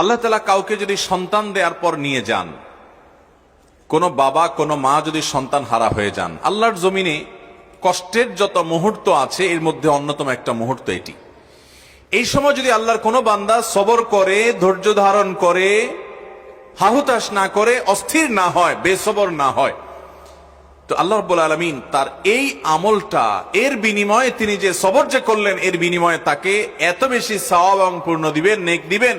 আল্লাহ তালা কাউকে যদি সন্তান দেওয়ার পর নিয়ে যান, কোনো বাবা, কোনো মা যদি সন্তান হারা হয়ে যান, আল্লাহর জমিনে কষ্টের যত মুহূর্ত আছে, এর মধ্যে অন্যতম একটা মুহূর্ত এটি। এই সময় যদি আল্লাহর কোনো বান্দা সবর করে, ধৈর্য ধারণ করে, হাহুতাশ না করে, অস্থির না হয়, বেসবর না হয়, তো আল্লাহ রব্বুল আলমিন তার এই আমলটা, এর বিনিময়ে তিনি যে সবর যে করলেন, এর বিনিময়ে তাকে এত বেশি সওয়াব এবং পূর্ণ দিবেন, নেক দিবেন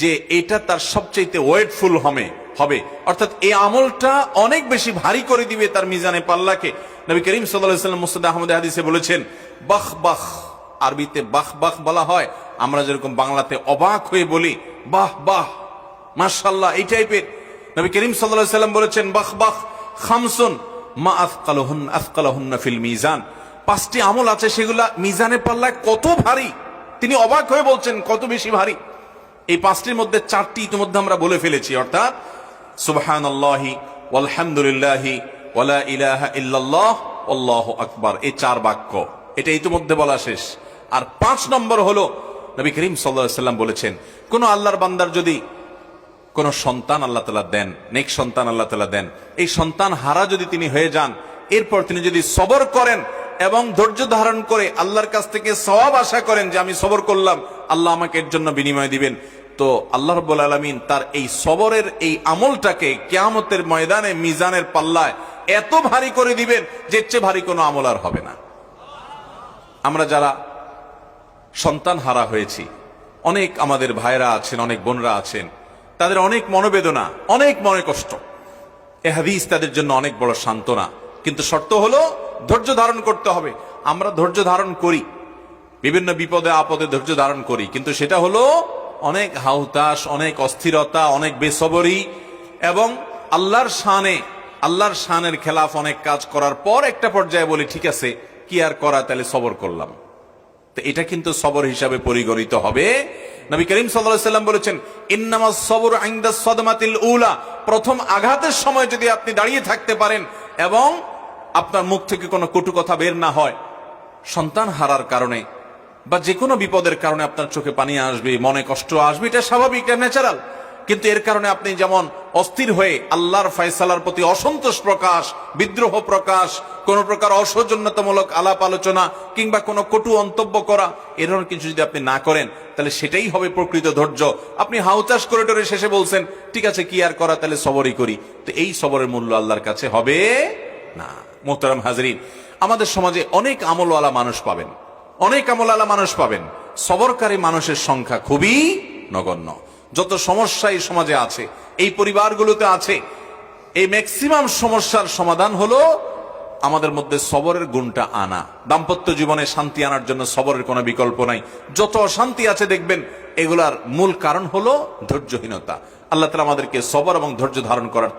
যে এটা তার সবচেয়ে ওয়েটফুল হবে হবে। অর্থাৎ এই আমলটা অনেক বেশি ভারী করে দিবে তার মিজানে পাল্লাকে। নবী করিম সাল্লাম মুস্তাদ আহমদ হাদিসে বলেছেন বাহ বাহ আরবিতে বাহ বাহ বলা হয়। আমরা যেরকম বাংলাতে অবাক হয়ে বলি, বাহ বাহ। মাশাল্লাহ এই টাইপের। নবী করিম সাল্লাম বলেছেন বাহ বাহ খামসুন, মা আফকালহুন আফকালহুন্না ফিল মিজান। পাঁচটি আমল আছে, সেগুলা মিজানে পাল্লায় কত ভারী। তিনি অবাক হয়ে বলছেন, কত বেশি ভারী? এই পাঁচটির মধ্যে চারটি ইতিমধ্যে আমরা বলে ফেলেছি, অর্থাৎ সুবহান আল্লাহি আলহামদুলিল্লাহি ওয়ালা ইলাহা ইল্লাল্লাহ, আল্লাহ আকবার। এই চার বাক্য, এটা ইতিমধ্যে বলা শেষ। আর পাঁচ নম্বর হলো, নবী করিম সাল্লাহ সাল্লাম বলেছেন, কোন আল্লাহর বান্দার যদি কোন সন্তান আল্লাহ তালা দেন, নেক সন্তান আল্লাহ তালা দেন, এই সন্তান হারা যদি তিনি হয়ে যান, এরপর তিনি যদি সবর করেন এবং ধৈর্য ধারণ করে আল্লাহর কাছ থেকে সব আশা করেন যে আমি সবর করলাম, আল্লাহ আমাকে এর জন্য বিনিময় দিবেন। তো আল্লাহ রব্বুল আলমিন তার এই সবরের এই আমলটাকে কেয়ামতের ময়দানে, মিজানের পাল্লায় এত ভারী করে দিবেন যে চেয়ে ভারী কোনো আমল আর হবে না। আমরা যারা সন্তান হারা হয়েছি, অনেক আমাদের ভাইরা আছেন, অনেক বোনরা আছেন, তাদের অনেক মনোবেদনা, অনেক মনে কষ্ট। এ হাদিস তাদের জন্য অনেক বড় সান্ত্বনা। কিন্তু শর্ত হলো ধৈর্য ধারণ করতে হবে। আমরা ধৈর্য ধারণ করি। বিভিন্ন বিপদে আপদে ধৈর্য ধারণ করি। কিন্তু সেটা হলো অনেক হাউতাস অনেক অস্থিরতা, অনেক বেসবরি এবং আল্লাহর শানে, আল্লাহর শানের খেলাফ অনেক কাজ করার পর একটা পর্যায়ে বলি, ঠিক আছে, কি আর করা? তাহলে সবর করলাম। তো এটা কিন্তু সবর হিসাবে পরিগণিত হবে। নবী করিম সাল্লাম বলেছেন ইন্নামা সবর আইন্দা সদমাতিল উলা। প্রথম আঘাতের সময় যদি আপনি দাঁড়িয়ে থাকতে পারেন এবং আপনার মুখ থেকে কোনো কটু কথা বের না হয়। সন্তান হারার কারণে বা যে কোনো বিপদের কারণে আপনার চোখে পানি আসবে, মনে কষ্ট আসবে, এটা স্বাভাবিক, এটা ন্যাচারাল কিন্তু এর কারণে আপনি যেমন অস্থির হয়ে আল্লাহর ফয়সালার প্রতি অসন্তোষ প্রকাশ, বিদ্রোহ প্রকাশ, কোন প্রকার অসৌজন্যতামূলক আলাপ আলোচনা কিংবা কোনো কটু মন্তব্য করা এ ধরনের কিছু যদি আপনি না করেন, তাহলে সেটাই হবে প্রকৃত ধৈর্য। আপনি হাউচাস করে টরে শেষে বলছেন, ঠিক আছে, কি আর করা, তাহলে সবরই করি। তো এই সবরের মূল্য আল্লাহর কাছে হবে না। মোহতারাম হাজরিন, আমাদের সমাজে অনেক আমলওয়ালা মানুষ পাবেন। অনেক আমলওয়ালা মানুষ পাবেন। সবরকারী মানুষের সংখ্যা খুবই নগণ্য। যত সমস্যা এই সমাজে আছে, এই পরিবারগুলোতে আছে, এই ম্যাক্সিমাম সমস্যার সমাধান হলো আমাদের মধ্যে সবরের গুণটা আনা। দাম্পত্য জীবনে শান্তি আনার জন্য সবরের কোনো বিকল্প নাই। যত অশান্তি আছে দেখবেন, এগুলার মূল কারণ হলো ধৈর্যহীনতা। আল্লাহ তালা আমাদেরকে সবর এবং ধৈর্য ধারণ করার